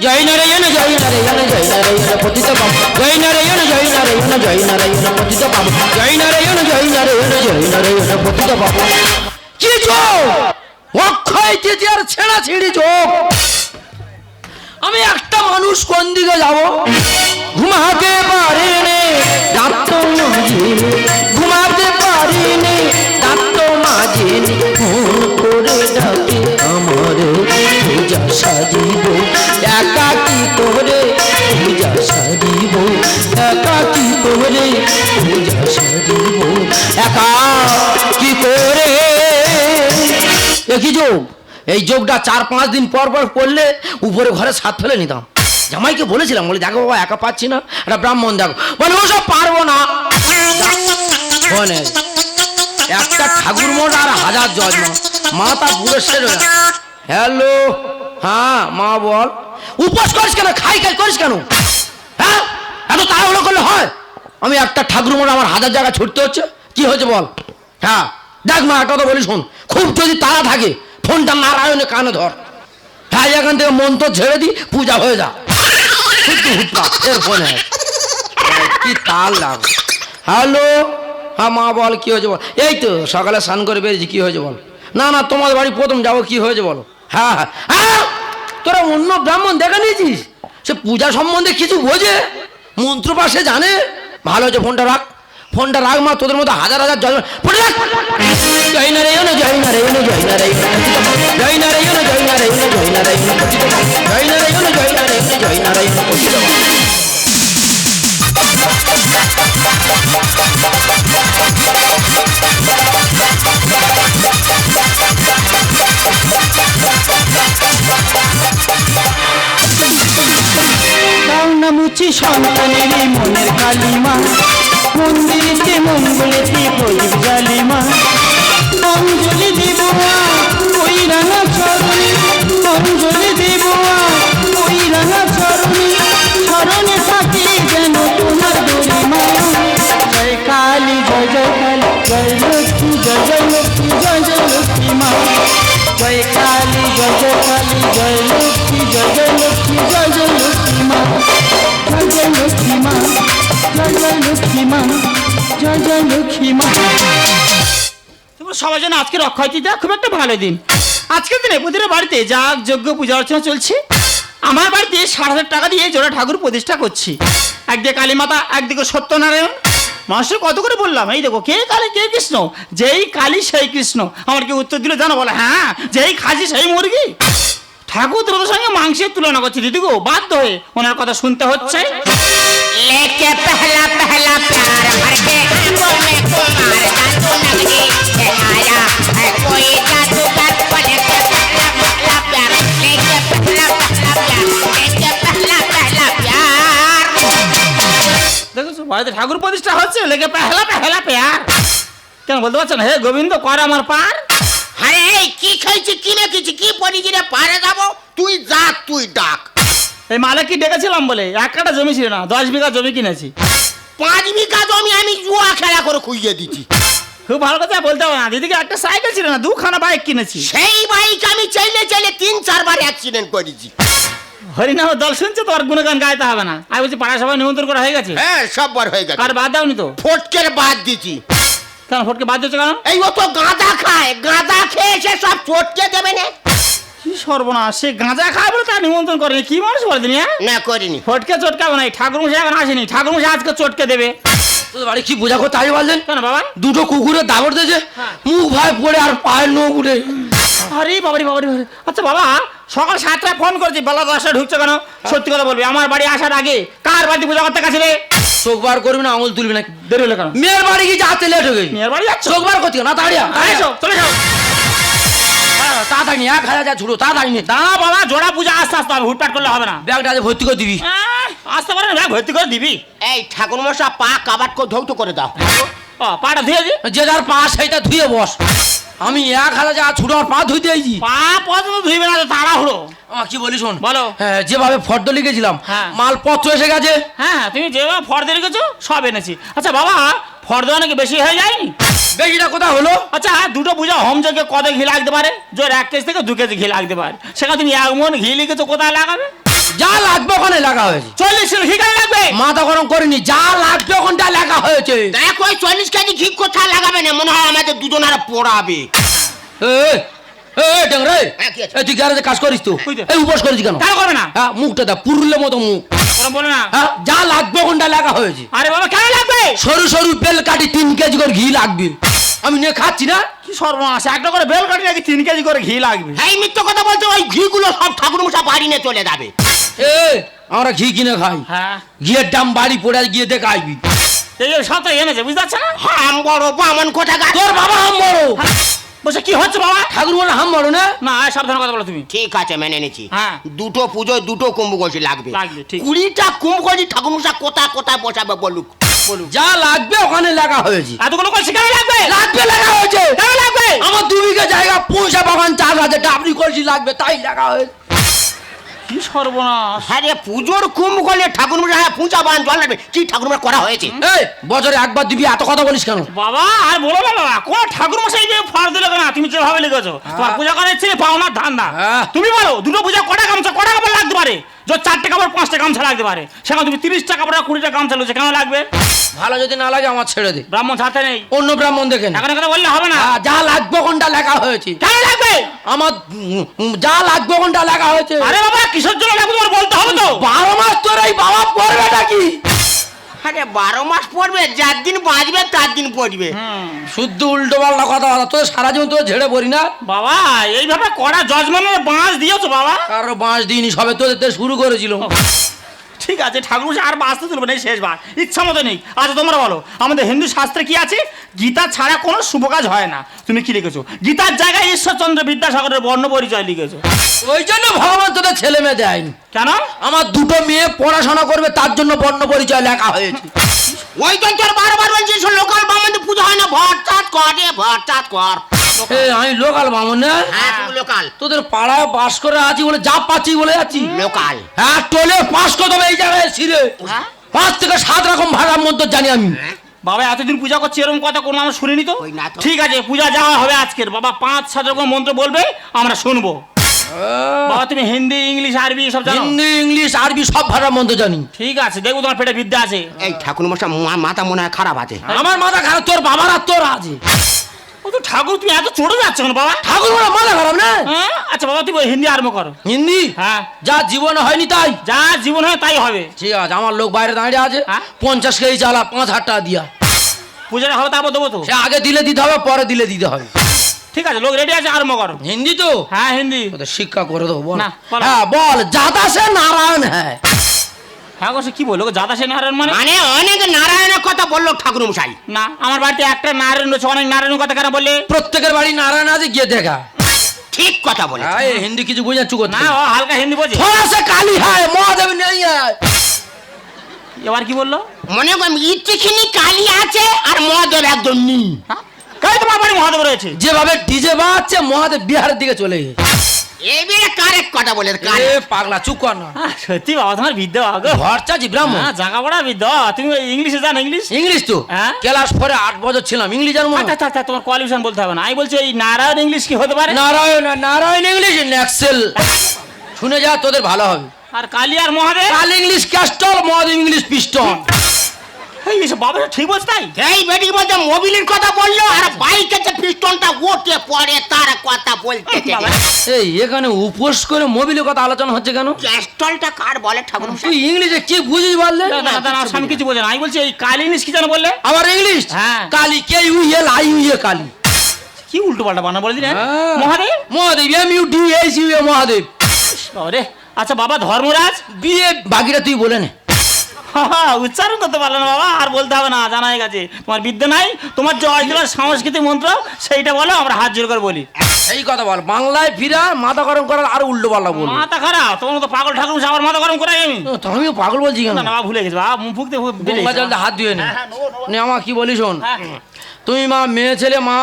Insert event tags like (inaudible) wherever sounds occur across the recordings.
జై నారాయణ జై నారాయణ జై నారాయణ పతిత పాము జై నారాయణ జై నారాయణ జై నారాయణ పతిత పాము జై నారాయణ జై నారాయణ జై నారాయణ పతిత పాము কি যোগ অক্ষয় তৃতীয়ার ছেঁড়া ছিঁড়ি যোগ আমি একটা মানুষ কোন দিকে যাব? ঘুমাতে পারে নে ডাক্তার মাঝিনি ঘুমাতে পারে নে ডাক্তার মাঝিনি ফোন করে ডাকে আমার, পূজা সাজিবে একই যোগ এই যোগটা চার পাঁচ দিন পর পর করলে উপরে ঘরে ছাদ ফেলে নিতাম। জামাইকে বলেছিলাম, বলে, দেখো বাবা, একা পাচ্ছি না, একটা ব্রাহ্মণ দেখো। বলে ওসব পারব না। একটা ঠাকুর মোট আর হাজার জজ মাথা পুরো সেরে হ্যালো হ্যাঁ মা বল। উপোস করিস কেন? খাই খাই করিস কেন? হ্যাঁ এত তাড়াহুড়ো করলে হয়? আমি একটা ঠাকুর মোট আমার হাজার জায়গা ছুটতে হচ্ছে। কি হয়েছে বল? হ্যাঁ দেখ মা কথা বলি শোন। খুব যদি তাড়া থাকে, ফোনটা নারায়ণে কানে ধর। হ্যাঁ এখান থেকে মন্ত্র ছেড়ে দি, পূজা হয়ে যা। এর ফোনে কি তাল লাগ হ্যালো? হ্যাঁ মা, বল, কি হয়েছে বল? এই তো, সকালে স্নান করে বেরিয়েছি, কি হয়েছে বল? না না তোমাদের বাড়ি প্রথম যাব, কি হয়েছে বলো? হ্যাঁ হ্যাঁ। তোরা অন্য ব্রাহ্মণ দেখা নিয়েছিস? সে পূজা সম্বন্ধে কিছু বোঝে? মন্ত্র পাশে জানে? ভালো হচ্ছে ফোনটা রাখ। ফোনটা রাখ মা, তোদের মতো হাজার হাজার জয় ফোনটা রাখ জয় নারায়ণ জয় নারায়ণ, জয় না জয় জয় সবাই যেন আজকের অক্ষয় তৃতীয়া খুব একটা ভালো দিন। আজকের দিনে প্রতিটা বাড়িতে যাগ, যজ্ঞ, পূজা অর্চনা চলছে। আমার বাড়িতে সাত হাজার টাকা দিয়ে জোড়া ঠাকুর প্রতিষ্ঠা করছি। একদিকে কালীমাতা, একদিকে সত্যনারায়ণ। মানুষের কত করে বললাম, এই দেখো, কে কালী, কে কৃষ্ণ? যেই কালী, সেই কৃষ্ণ। আমার কি উত্তর দিলে জানো, বলে হ্যাঁ যেই খাসি, সেই মুরগি। ঠাকুর তোমাদের সঙ্গে মাংসের তুলনা করছি দিদি গো বাধ্য হয়ে। ওনার কথা শুনতে হচ্ছে। লেকে পেহলা পেহলা প্যার ভরকে ঠাকুর প্রতিষ্ঠা হচ্ছে লেগে পেহলা পেহলা পেয়ার। কেন বলতে পারছেন হে গোবিন্দ কর আমার পার। আরে কি খাইছি কি না কিছু কি পড়িছি রে পারে যাব? তুই যা তুই ডাক। এই মালে কি ডেকেছিলাম বলে এক কাটা জমি ছিল না দশ বিঘা জমি কিনেছি। পাঁচ বিঘা জমি আমি জুয়া খেলা করে খুইয়ে দিচ্ছি খুব ভালো কথা বলতে হবে না। দিদিকে একটা সাইকেল ছিল না দুখানা বাইক কিনেছি। সেই বাইক আমি চাইলে চাইলে তিন চারবার অ্যাক্সিডেন্ট করেছি। হরিনাম দল শুনছে তো আর গুণগান গাইতে হবে না। আমি বলছি পাড়া সবাই নিমন্ত্রণ করা হয়ে গেছে? হ্যাঁ সববার হয়ে গেছে। আর বাদ দাওনি তো? ফটকের বাদ দিছি। কেন ফটকে বাদ দিচ্ছে কেন? এই ও তো গাঁদা খায় গাঁদা খেয়ে সে সব চটকে দেবে না? কি সর্বনাশ সে গাঁজা খায় বলে তার নিমন্ত্রণ করেনি। কি মানুষ বলে দিনি হ্যাঁ? না করিনি। ফটকে চটকাবে না ঠাকুর মশাই এখন আসেনি। ঠাকুর মশাই আজকে চটকে দেবে। তোদের বাড়ি কি বোঝা করতে আসবে বললেন? কেন বাবা? দুটো কুকুরের দাবর দিয়েছে হ্যাঁ। মুখ ভাই পড়ে আর পায়ের নখ উঠে। আরে বাবারি বাবারি। আচ্ছা বাবা সকাল সাতটায় ফোন করেছি বেলা দশটা ঢুকছে কেন? সত্যি কথা বলবি আমার বাড়ি আসার আগে কার বাড়িতে পূজা করতে গেছে রে চোখ বার করবি না আঙুল তুলবি না দেরি হলো কেন? মেয়ের বাড়ি কি যাতে লেট হয়ে গেছে? মেয়ের বাড়ি চোখ বার করতে না আরে চলে যাও তাড়াতাড়ি এক হাজার যা ছুটো তাড়াতাড়ি নিয়ে দাঁড়া বাবা জোড়া পূজা আস্তে আস্তে হবে হুটপাট করলে হবে না। ব্যাগটা ভর্তি করে দিবি। আসতে পারে না ভর্তি করে দিবি। এই ঠাকুর মশা পা কাবাট করে ধৌত করে দাও। পাটা ধুয়ে দি। যে যার পা সেইটা ধুয়ে বস। আমি এক হাজার যা ছুটো পা ধুইবে না আমার কি বলি শোন? বলো। হ্যাঁ যেভাবে ফর্দ লিখেছিলাম হ্যাঁ। মালপত্র এসে গেছে। হ্যাঁ তুমি যেভাবে ফর্দ রেখেছো সব এনেছি। আচ্ছা বাবা ফর্দ নাকি বেশি হয়ে যায়নি? বেশিটা কোথায় হলো? আচ্ছা দুটো পূজা হোম যজ্ঞে কত ঘি লাগতে পারে জোর এক কেজি থেকে দু কেজি ঘি লাগতে পারে। সেখানে তুমি এক মন ঘি লিখেছো কোথায় লাগাবে? যা লাগবে ওখানে লেখা হয়েছে। চল্লিশ কিলো ঘি কেন লাগবে? মাথা গরম করিনি যা লাগবে ওখানটা লেখা হয়েছে। দেখ ওই চল্লিশ কেজি ঘি কোথায় লাগাবে না? মনে হয় আমাদের পড়াবে। হ্যাঁ, কি আছে? এ, তুই গ্যারেজে কাজ করিস তো? এই উপোস করিস কেন? কেন করবে না? হ্যাঁ মুখটা দা পুরুলে মতো মুখ। হ্যাঁ যা লাগবে ওখানটা লেখা হয়েছে। আরে বাবা কেন লাগবে? সরু সরু বেল কাটি তিন কেজি করে ঘি লাগবে। আমি নিয়ে খাচ্ছি না? কি সর্বনাশ একটা করে বেল কাটি নাকি তিন কেজি করে ঘি লাগবে? এই মিথ্য কথা বলছো ওই ঘিগুলো সব ঠাকুর মশা বাড়ি নিয়ে চলে যাবে। এ আমরা ঘি কিনে খাই। হ্যাঁ। ঘিয়ের দাম বাড়ি পড়ে গিয়ে দেখে আসবি এই সব তো এনেছে বুঝতে পারছ না? হাম বড় বামন কোথা গা তোর বাবা হাম বড়। বলছে কি হচ্ছে বাবা? ঠাকুর বলে হাম বড় না? না এই সাবধানে কথা বলো তুমি। ঠিক আছে মেনে নিচ্ছি হ্যাঁ। দুটো পুজোয় দুটো কুম্ভকষি লাগবে। লাগবে, ঠিক। কুড়িটা কুম্ভকষি ঠাকুর মশা কোথায় কোথায় বসাবে বলুক। বলুন যা লাগবে ওখানে লেখা হয়েছে। এতগুলো কলসি কেন লাগবে? লাগবে লেখা হয়েছে। কেন লাগবে? আমার দু বিঘা জায়গা পয়সা বাগান চাষ আছে ডাবরি কলসি লাগবে তাই লেখা হয়েছে। কি সর্বনাশ। হ্যাঁ রে পুজোর কুম্ভ করলে ঠাকুর হ্যাঁ পূজা বান জল লাগবে। কি ঠাকুর করা হয়েছে? এই বছরে একবার দিবি এত কথা বলিস কেন? বাবা আর বলো না বাবা কোন ঠাকুর মশাই যে ফল দিল না তুমি যেভাবে লিখেছো। তোমার পূজা করার ছিল পাওনা ধান না হ্যাঁ। তুমি বলো দুটো পূজা কটা গামছা কটা কাপড় লাগতে পারে? যে চারটে কাপড় পাঁচটা গামছা লাগতে পারে। সেখানে তুমি তিরিশটা কাপড় কুড়িটা গামছা লুছে কেন লাগবে? ভালো যদি না লাগে আমার ছেড়ে দে। ব্রাহ্মণ হাতে নেই। অন্য ব্রাহ্মণ দেখে এখন কথা বললে হবে না। যা লাগবে কোনটা লেখা হয়েছে। কেন লাগবে? আমার যা লাগবে কোনটা লেখা হয়েছে। আরে বাবা কিসের জন্য লাগবে তোমার বলতে হবে তো। বারো মাস তোর এই বাবা পড়বেটা কি আরে বারো মাস পড়বে যার দিন বাঁচবে তার দিন পড়বে। শুদ্ধ উল্টো পাল্টা কথা বলা তোর সারা জীবন তোর ঝেড়ে পড়ি না? বাবা এইভাবে কড়া জজমানের বাঁশ দিয়েছ বাবা? কারও বাঁশ দিইনি সবে তোদের দিয়ে শুরু করেছিল ঠিক আছে ঠাকুর আর বাঁচতে তুলবে না এই শেষবার। ইচ্ছা মতো নেই। আচ্ছা তোমরা বলো আমাদের হিন্দু শাস্ত্রে কি আছে? গীতা ছাড়া কোনো শুভ কাজ হয় না। তুমি কি লিখেছো? গীতার জায়গায় ঈশ্বরচন্দ্র বিদ্যাসাগরের বর্ণ পরিচয় লিখেছো। ওই জন্য ভগবান তোদের ছেলে মেয়ে দেয়নি। কেন? আমার দুটো মেয়ে পড়াশোনা করবে তার জন্য বর্ণ পরিচয় লেখা হয়েছে। ওই জন্য তোর বারবার বলছি লোকাল বামন পুজো হয় না। ভট চাট করে ভট চাট কর। এ আমি লোকাল বামন না। হ্যাঁ তুমি লোকাল। তোদের পাড়ায় বাস করে আছি বলে যা পাচ্ছি বলে যাচ্ছি। লোকাল। হ্যাঁ টোলে পাস করতে হবে এই জায়গায় ছিঁড়ে হ্যাঁ? পাঁচ থেকে সাত রকম ভাড়ার মধ্যে জানি আমি। বাবা এতদিন পূজা করছি এরকম কথা কোনো আমরা শুনিনি তো? ওই না তো। ঠিক আছে পূজা যাওয়া হবে আজকের। বাবা পাঁচ সাত রকম মন্ত্র বলবে আমরা শুনব। বাবা তুমি হিন্দি ইংলিশ আরবি সব জানো? হিন্দি ইংলিশ আরবি সব ভাড়ার মধ্যে জানি। ঠিক আছে দেখো তোমার পেটে বিদ্যা আছে। এই ঠাকুর মশা মাথা মনে হয় খারাপ আছে। আমার মাথা খারাপ তোর বাবার আর তোর আছে। তো ঠাকুর তুমি এত চড়ে যাচ্ছ কেন বাবা? ঠাকুর বলে মাথা খারাপ না? হ্যাঁ? আচ্ছা বাবা তুমি হিন্দি আরম্ভ করো। হিন্দি? হ্যাঁ। যা জীবনে হয়নি তাই। যা জীবন হয় তাই হবে। ঠিক আছে আমার লোক বাইরে দাঁড়িয়ে আছে। হ্যাঁ? পঞ্চাশ কেজি চালা পাঁচ হাজার টাকা দিয়া। পূজাটা হবে তারপর দেবো তো। সে আগে দিলে দিতে হবে পরে দিলে দিতে হবে। ঠিক আছে লোক রেডি আছে আরম্ভ করো। হিন্দি তো? হ্যাঁ হিন্দি। শিক্ষা করে দেবো না। হ্যাঁ বল যাদা সে নারায়ণ হ্যাঁ হ্যাঁ কি বলল যাদা সে নারায়ণ মানে? মানে অনেক নারায়ণের কথা বলল ঠাকুর মশাই না আমার বাড়িতে একটা নারায়ণ রয়েছে অনেক নারায়ণের কথা কেন বললে প্রত্যেকের বাড়ি নারায়ণ আছে গিয়ে দেখা। ঠিক কথা বলে হিন্দি কিছু বুঝাচ্ছ না ও হালকা হিন্দি বোঝে। থোড়া কালি হয় মহাদেব নেই এবার কি বলল? মনে করেন ইচ্ছেখিনি কালি আছে আর মহাদেব একদম নেই। হ্যাঁ? কাই তোমার বাড়ি মহাদেব রয়েছে। যেভাবে ডিজে বাজছে মহাদেব বিহারের দিকে চলে গেছে। এবারে কারেক্ট কথা বলে এ পাগলা চুপ কর না। আহ, সত্যি বাবা তোমার বিদ্যা বাবা গো। ঘর চাচি হ্যাঁ জাগা পড়া বিদ্যা তুমি ইংলিশে জানো ইংলিশ? ইংলিশ তো। হ্যাঁ? ক্লাস পরে আট বছর ছিলাম ইংলিশ জানব আচ্ছা আচ্ছা আচ্ছা তোমার কোয়ালিফিকেশন বলতে হবে না। আমি বলছি এই নারায়ণ ইংলিশ কি হতে পারে? নারায়ণ নারায়ণ ইংলিশ নেক্সেল শুনে যা তোদের ভালো হবে। আর কালী আর মহাদেব? কাল English castle Mahadev English piston এই এসব বাবা ঠিক বলছে তাই? এই বেটি বলতে মোবিলের কথা বলল আর বাইকের যে পিস্টনটা ওঠে পড়ে তার কথা বলতে এই এখানে উপোস করে মোবিলের কথা আলোচনা হচ্ছে কেন? ক্যাস্টলটা কার বলে ঠাকুর তুই ইংলিশে কি বুঝিস বললে? দাদা, দাদা, দাদা, আমি কিছু বোঝে না। আমি বলছি এই কালী ইংলিশ কি জানো বললে? আবার ইংলিশ? হ্যাঁ। Kali K U L I U A Kali. কি উল্টো পাল্টা বানা বলে দিন হ্যাঁ। Mahadev? Mahadev M U D H U A Mahadev. বাবা রে আচ্ছা বাবা ধর্মরাজ? বিয়ে বাকিটা তুই বলে নে। উচ্চারণ করতে পারল না বাবা আর বলতে হবে না জানা হয়ে গেছে। তোমার বিদ্যা নাই তোমার যে অরিজিনাল সাংস্কৃতিক মন্ত্র সেইটা বলো আমরা হাত জোর করে বলি। এই কথা বল বাংলায় ফিরা মাথা গরম করার আর উল্টো পাল্টা বলব। মাথা খারাপ তোমার তো পাগল ঠাকুর আমার মাথা গরম করাই আমি। আমিও পাগল বলছি কেন? না ভুলে গেছি বাবা মুখ জলটা হাত ধুয়ে নে। হ্যাঁ, হ্যাঁ, আমার কি বলি শোন? হ্যাঁ। তুমি মা মেয়ে ছেলে মা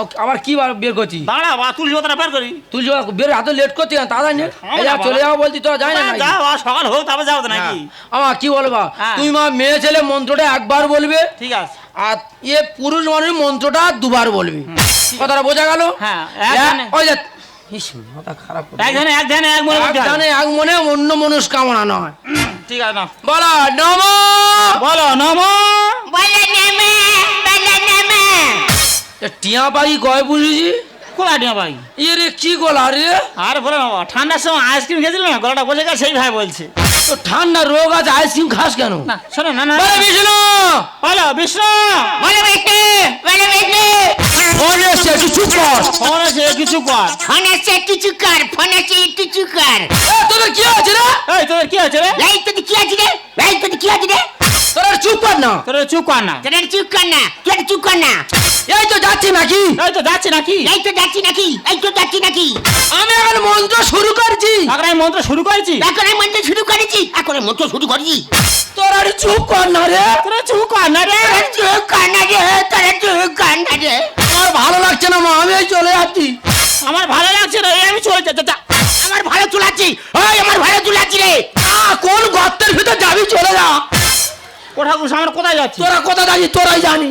ও, আবার কি বার করছি? দাঁড়া বা তুলসী পাতাটা বের করি। তুই বের এত লেট করছি কেন তাড়াতাড়ি নে। না যা চলে যাব বলছি তো যাই না যাও আর সকাল হোক তবে যাও তো নাকি। হ্যাঁ। আমার কি বলবা? হ্যাঁ। তুমি মা মেয়ে ছেলে মন্ত্রটা একবার বলবে। ঠিক আছে। আর ইয়ে পুরুষ মানুষ মন্ত্রটা দুবার বলবে। কথাটা বোঝা গেল? হ্যাঁ, ওই যে অন্য মনস্কামনা নয়। ঠিক আছে না বলো নম! বলো নম! টিয়া পাখি কয় বুঝেছি? কোলা ডিয়া ভাই ইয়ে রে কি গলা রে? আর বলো না বাবা, ঠান্ডার সময় আইসক্রিম খেয়েছিল না? গলাটা বসে গেছে সেই ভাই বলছে। তো ঠান্ডা রোগ আছে আইসক্রিম খাস কেন? না শোনো না না। বলে বিষ্ণু! বলো বিষ্ণু! বলে বেশি বলে বেশি ফোন এসছে একটু চুপ কর। ফোন আছে কিছু কর। ফোন আছে কিছু কর ফোন আছে কিছু কর। এ, তোদের কি আছে রে? এই তোদের কি আছে রে? এই তো কি আছে রে? এই তো কি আছে রে? তোরা চুপ কর না। তোদের চুপ কর না। তোরা চুপ কর না তুই চুপ কর না। এই তো যাচ্ছি নাকি? এই তো যাচ্ছে নাকি? এই তো যাচ্ছি নাকি এই তো যাচ্ছি নাকি। আমি এখন মন্ত্র শুরু করছি। এখন আমি মন্ত্র শুরু করেছি। এখন আমি মন্ত্র শুরু করেছি এখন আমি মন্ত্র শুরু করেছি। তোরা চুপ কর না রে। তোরা চুপ কর না রে। চুপ কর না রে তোরা চুপ কর না রে। আমার ভালো লাগছে না মা আমি চলে যাচ্ছি। আমার ভালো লাগছে না আমি চলে চা আমার ভালো চুলাচ্ছি ওই আমার ভালো চুলাচ্ছি রে। কোন গর্তের ভিতর যাবি চলে যা। ঠাকুর আমরা কোথায় যাচ্ছি? তোরা কোথা যাবি তোরাই জানি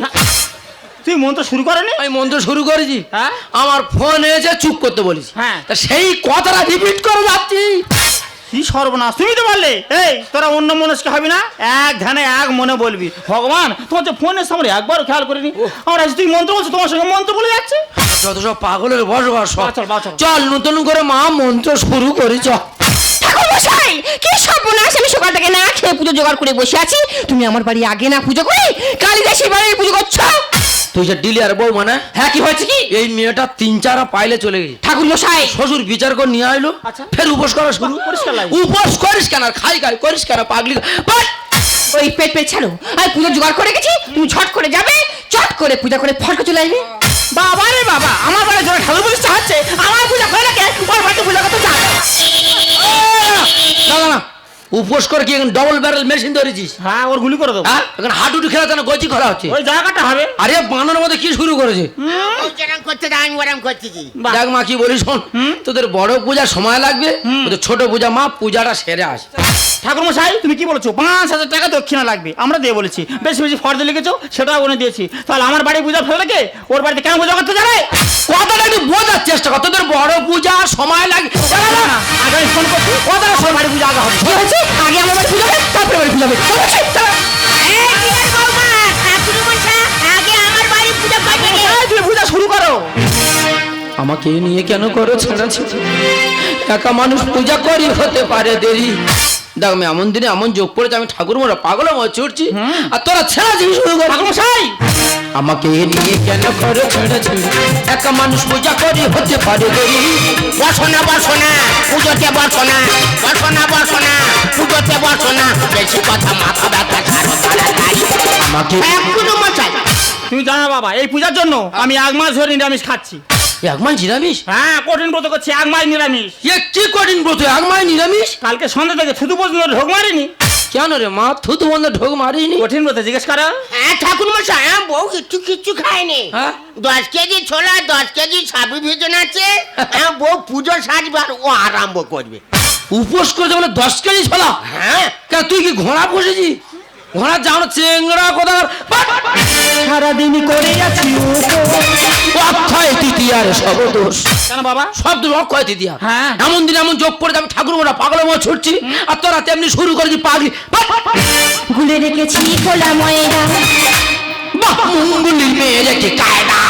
তুই মন্ত্র শুরু করেনি আমি মন্ত্র শুরু করেছি। হ্যাঁ? আমার ফোন এসে চুপ করতে বলিস। হ্যাঁ। তা সেই কথাটা রিপিট করে যাচ্ছি। কি সর্বনাশ। তুমি তো বললে এই তোরা অন্য মনস্ক হবি না? এক ধ্যানে এক মনে বলবি। ভগবান তোমার যে ফোনের সামনে একবার খেয়াল করিনি। আমার আজ তুই মন্ত্র বলছো তোমার সঙ্গে মন্ত্র বলে যাচ্ছে? যত সব পাগলের বসবাস। চল নতুন করে মা মন্ত্র শুরু করি চল। মশাই কি সর্বনাশ আমি সকাল থেকে না খেয়ে পুজো জোগাড় করে বসে আছি। তুমি আমার বাড়ি আগে না পুজো করে কালিদাসের বাড়ি পুজো করছ? তুই যে ডিলিয়ার বউ মানে হ্যাঁ কি হয়েছে কি? এই মেয়েটা তিন চার পাইলে চলে গেছে। ঠাকুর মশাই। শ্বশুর বিচার করে নিয়ে আইলো। আচ্ছা। ফের উপোস করা শুরু উপোস করিস কেন আর খাই খাই করিস কেন পাগলি! ওই পেট পেট ছাড়ো। আমি পুজো জোগাড় করে গেছি তুমি ঝট করে যাবে চট করে পূজা করে ফটকে চলে আসবে। বাবা রে বাবা আমার বাড়ি জন্য ঠাকুর পুজো চাচ্ছে আমার পূজা করে না কে ওর বাড়িতে পূজা করতে যাবে না না না উপোস করে কি ডবল ব্যারেল মেশিন ধরেছিস? হ্যাঁ ওর গুলি করে দেবো। হ্যাঁ এখন হাডুডু খেলা যেন গজি করা হচ্ছে। ওই জায়গাটা হবে। আরে বানানোর মধ্যে কি শুরু করেছে। দেখ মা কি বলি শোন তোদের বড় পূজা সময় লাগবে ওদের ছোট পূজা মা পূজাটা সেরে আসে। ঠাকুর মশাই তুমি কি বলেছ? পাঁচ হাজার টাকা দক্ষিণা লাগবে আমরা দিয়ে বলেছি। বেশি বেশি ফর্দ লিখেছো সেটাও ওনে দিয়েছি। তাহলে আমার বাড়ি পূজা ফেলে কে ওর বাড়িতে কেন পূজা করতে যাবে? কথাটা একটু চেষ্টা কর। তোদের বড় পূজা সময় লাগে। ফোন করছি। বাড়ি পূজা আগে হবে। কি হয়েছে? আগে আমার বাড়ি পূজা হবে তারপরে বাড়ি হবে। শুরু করো। আমাকে নিয়ে কেন করো ছেড়েছে একা মানুষ পূজা করি হতে পারে দেরি। দেখ আমি এমন দিনে এমন যোগ পড়েছে আমি ঠাকুর মোড়া পাগল মতো চড়ছি আর তোরা ছেড়া দিবি শুরু কর ঠাকুর মশাই আমাকে নিয়ে কেন করো ছেড়েছে একা মানুষ পূজা করি হতে পারে দেরি বসো না বসো না পুজোতে বসো না বসো না বসো না পুজোতে বসো না বেশি কথা মাথা ব্যথা ছাড়ো তাড়াতাড়ি আমাকে ঠাকুর মশাই তুমি জানো বাবা এই পূজার জন্য আমি এক মাস ধরে নিরামিষ খাচ্ছি। এক মাস নিরামিষ? হ্যাঁ কঠিন ব্রত করছি এক মাস নিরামিষ। এ কি কঠিন ব্রত? এক মাস নিরামিষ? কালকে সন্ধ্যা থেকে থুতু পর্যন্ত ঢোক মারিনি। কেন রে মা? থুতু বন্ধ ঢোক মারিনি। কঠিন ব্রত জিজ্ঞেস করো। হ্যাঁ ঠাকুর মশাই হ্যাঁ বউ কিচ্ছু কিচ্ছু খায়নি। হ্যাঁ? দশ কেজি ছোলা দশ কেজি সাবু ভেজন আছে। (laughs) হ্যাঁ বউ পুজো সাজবার ও আরম্ভ করবে। উপোস করেছে বলে দশ কেজি ছলা? হ্যাঁ। কেন তুই কি ঘোড়া পুষেছি ঘোড়া যাও চেংড়া কোথার সারাদিন করে আছি অক্ষয় তৃতীয়ার সব দোষ কেন বাবা? সব দোষ অক্ষয় তৃতীয়া? হ্যাঁ। এমন দিন এমন যোগ পড়ে আমি ঠাকুর মোড়া পাগল মতো ছুটছি আর তোরা তেমনি শুরু করেছি পাগলি। গুলে রেখেছি খোলা ময়দা বাহ, মঙ্গলির মেয়ে রেখে কায়দা?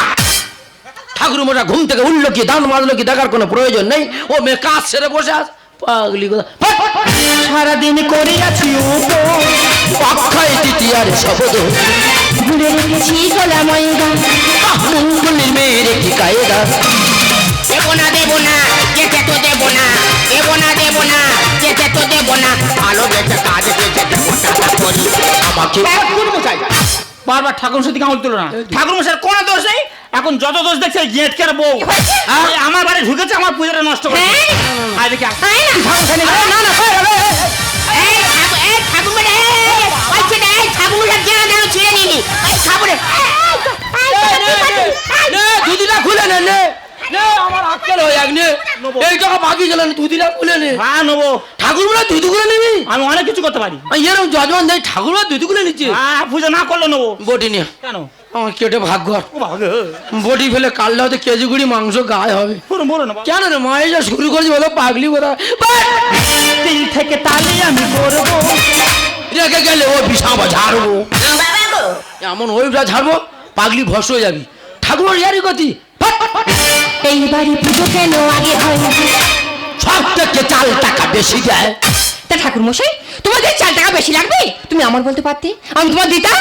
ঠাকুর মোড়া ঘুম থেকে উঠল কি দান মারলো কি দেখার কোনো প্রয়োজন নেই। ও মেয়ে কাজ সেরে বসে আস পাগলি কোথা সারাদিন করে আছি অক্ষয় তৃতীয়ার সব দোষ গুলে রেখেছি খোলা ময়দা বাহ, মঙ্গলির মেয়ে রেখে কায়দা দেবো না দেবো না যেতে তো দেবো না দেবো না দেবো না যেতে তো দেবো না ভালো বেঁচে কাজ বেঁচে আমাকে বারবার ঠাকুর সাথে কামড় তুলো না ঠাকুর মশাই কোনো দোষ নেই এখন যত দোষ দেখছে গেটকের বউ আমার বাড়ি ঢুকেছে আমার পুজোটা নষ্ট করে আয় দেখি আয়। না না ওই ছেলে, এই মশাই কেন কেন ছিঁড়ে নিলি। এই ঠাকুরে নে, দুদিটা খুলে নে নে নে আমার এক নে এই টাকা বাকি গেল না খুলে নে। হ্যাঁ নেব। ঠাকুর দুধগুলো নিবি? আমি অনেক কিছু করতে পারি। এরকম যজমান দেয় ঠাকুর দুধগুলো নিচ্ছে? হ্যাঁ পুজো না করলে নেব। বটি নিয়ে। কেন? আমার কেটে ভাগ্য ফেলে কাললে হয়তো কেজি কুড়ি মাংস গায়ে হবে। না। কেন রে মায়ের যা শুরু করেছি বলো পাগলি কোথা তিল থেকে তালি আমি করব। রেখে গেলে ও বিছাবা ঝাড়বো। এমন ওইটা ঝাড়বো পাগলি ভস হয়ে যাবি। ঠাকুর ইয়ারি গতি। এইবারে পুজো কেন আগে হয় সব থেকে চাল টাকা বেশি দেয়। তা ঠাকুর মশাই তোমাদের চার টাকা বেশি লাগবে? তুমি আমার বলতে পারতে? আমি তোমার দিতাম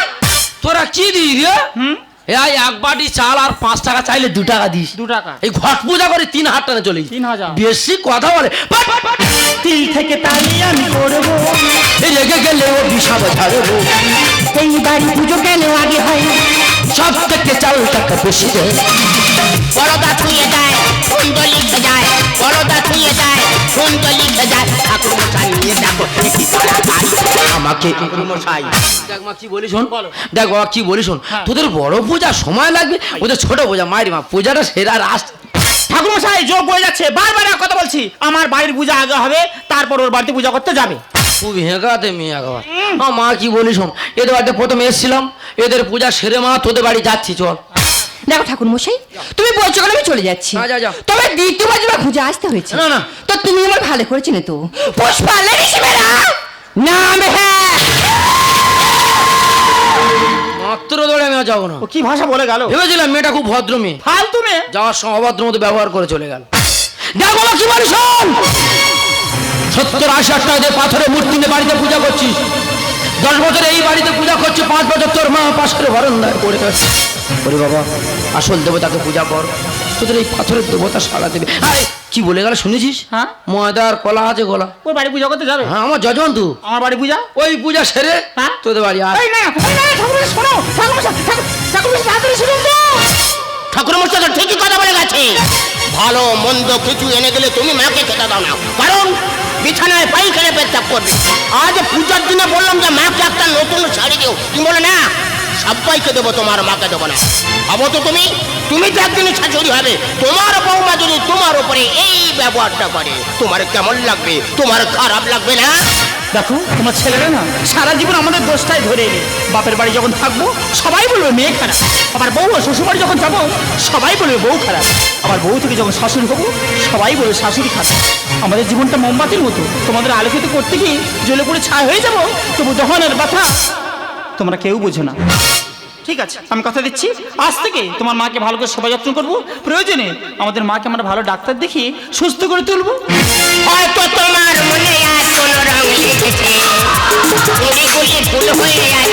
তোরা কি দিই রে? হুম? এই এক বাটি চাল আর পাঁচ টাকা চাইলে দু টাকা দিস। দু টাকা। এই ঘট পূজা করে তিন হাজার টাকা চলে তিন হাজার। বেশি কথা বলে। তিল থেকে তালি আমি করব। এই রেগে গেলে ও বিষাদ ঝাড়বো। এইবারে পুজো কেন আগে হয়? সব থেকে চাল টাকা বেশি দেয়। বড়দা নিয়ে যায় কুণ্ডলি যায় বড়দা ছুঁয়ে যায় কুণ্ডলি ঠাকুর মশাই নিয়ে দেখো কি তাড়াতাড়ি আমাকে মশাই। দেখ মা কি বলি শোন? দেখ বাবা কি বলি শোন? তোদের বড় পূজা সময় লাগবে ওদের ছোট পূজা। মায়ের মা পূজাটা সেরা রাস। ঠাকুর মশাই যোগ হয়ে যাচ্ছে। বারবার এক কথা বলছি আমার বাড়ির পূজা আগে হবে তারপর ওর বাড়িতে পূজা করতে যাবে। খুব হেঁকাতে মেয়ে মা কি বলি শোন? এদের বাড়িতে প্রথমে এসেছিলাম এদের পূজা সেরে মা তোদের বাড়ি যাচ্ছি চল। দেখো ঠাকুর মশাই তুমি বলছো কেন আমি চলে যাচ্ছি। তবে দ্বিতীয়বার যেন খুঁজে আসতে হয়েছে। না, না। তো তুমি আমার ভালো করেছ না তো। পুষ্পা লেডিস মেরা নাম হ্যাঁ মাত্র ধরে আমি যাব না। কি ভাষা বলে গেল? ভেবেছিলাম মেয়েটা খুব ভদ্র মেয়ে। ফালতু মেয়ে। যাওয়ার সময় অভদ্র মতো ব্যবহার করে চলে গেল। দেখ বাবা কি বলি শোন। সত্তর আশি টাকা দিয়ে পাথরে মূর্তি নিয়ে বাড়িতে পূজা করছিস। দশ বছর এই বাড়িতে পূজা করছে পাঁচ বছর তোর মা পাশের বারান্দায় পড়ে আছে। ওরে বাবা আসল দেবতাকে পূজা কর তোদের এই পাথরের দেবতা সারা দেবে। আরে কি বলে গেল শুনেছিস? হ্যাঁ? ময়দার কলা আছে গলা। ওর বাড়ি পূজা করতে যাবে? হ্যাঁ আমার যজমান তু আমার বাড়ি পূজা? ওই পূজা সেরে হ্যাঁ? তোদের বাড়ি আর ঠাকুর শোনো ঠাকুর ঠাকুর ঠাকুর ঠিকই কথা বলে গেছে। ভালো, মন্দ কিছু এনে গেলে তুমি মাকে খেতে দাও না। কারণ বিছানায় পাইখানে পেচ্ছাপ করবে। আজ পূজার দিনে বললাম যে, মাকে একটা নতুন শাড়ি দিও। তুমি বলে, না সবাইকে দেবো, তোমার মাকে দেবো না। ভাবো তো তুমি তুমি তো একদিন শাশুড়ি হবে। তোমার বৌমা যদি তোমার উপরে ব্যবহারটা করে। তোমার কেমন লাগবে? তোমার খারাপ লাগবে না? দেখো, তোমার ছেলেরা না সারা জীবন আমাদের দোষটাই ধরে এনে, বাপের বাড়ি যখন থাকব, সবাই বলবে মেয়ে খারাপ। আবার বউ শ্বশুর বাড়ি যখন যাব, সবাই বলবে বউ খারাপ। আবার বউ থেকে যখন শাশুড়ি হব, সবাই বলবে শাশুড়ি খারাপ। আমাদের জীবনটা মোমবাতির মতো। তোমাদের আলোকিত করতে গিয়ে জ্বলে পড়ে ছায় হয়ে যাব, তবু দহনের ব্যথা তোমরা কেউ বোঝো না। ঠিক আছে, আমি কথা দিচ্ছি। আজ থেকে তোমার মাকে ভালো করে সেবা যত্ন করব। প্রয়োজনে আমাদের মাকে আমরা ভালো ডাক্তার দেখি সুস্থ করে তুলবো। তোমার মনে আর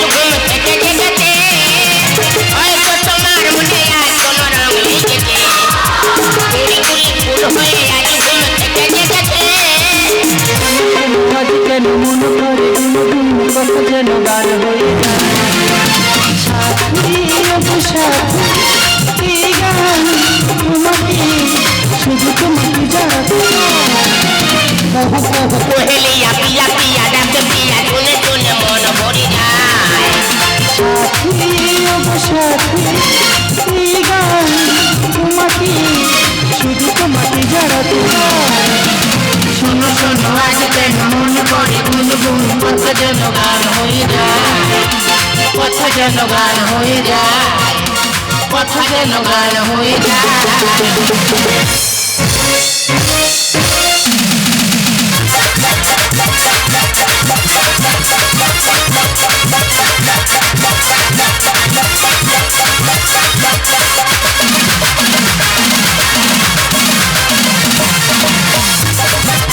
যেন গান হয়ে যায় পথ যেন গান হয়ে যায়।